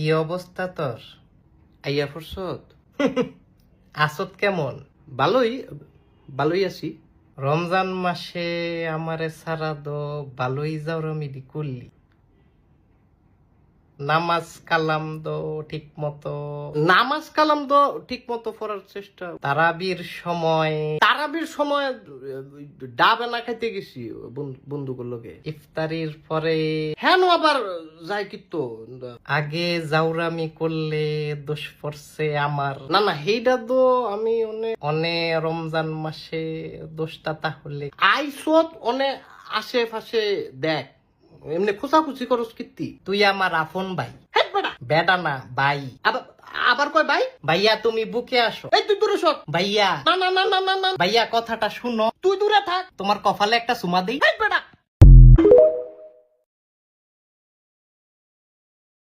কি অবস্থা তোর? আইয়া ফুরসত। আসত কেমন? ভালোই ভালোই আছি। রমজান মাসে আমারে সারা দো ভালোই যাও রমিদি করলি। নামাজ কালাম দো ঠিক মতো। নামাজ কালাম তো ঠিক মতো পড়ার চেষ্টা। তারাবির সময় তারাবির সময়, ডাবে না খাইতে গেছি বন্ধু- বন্ধুগুলোর ইফতারির পরে হ্যাঁ আবার যাই কিন্তু আগে জাউরামি করলে দোষ পড়ছে আমার। না না সেইটা তো আমি অনেক অনেক রমজান মাসে দোষটা তাহলে আইসত অনেক আশেপাশে দেখ। এমনি খোঁচাখুচি করস কীর্তি? তুই আমার আফন ভাই। বেটা না ভাই। আবার আবার কয় ভাই? ভাইয়া তুমি বুকে আসো। এই তুই দূরে সর। ভাইয়া। না না না না না ভাইয়া কথাটা শুনো। তুই দূরে থাক। তোমার কপালে একটা সুমা দিই।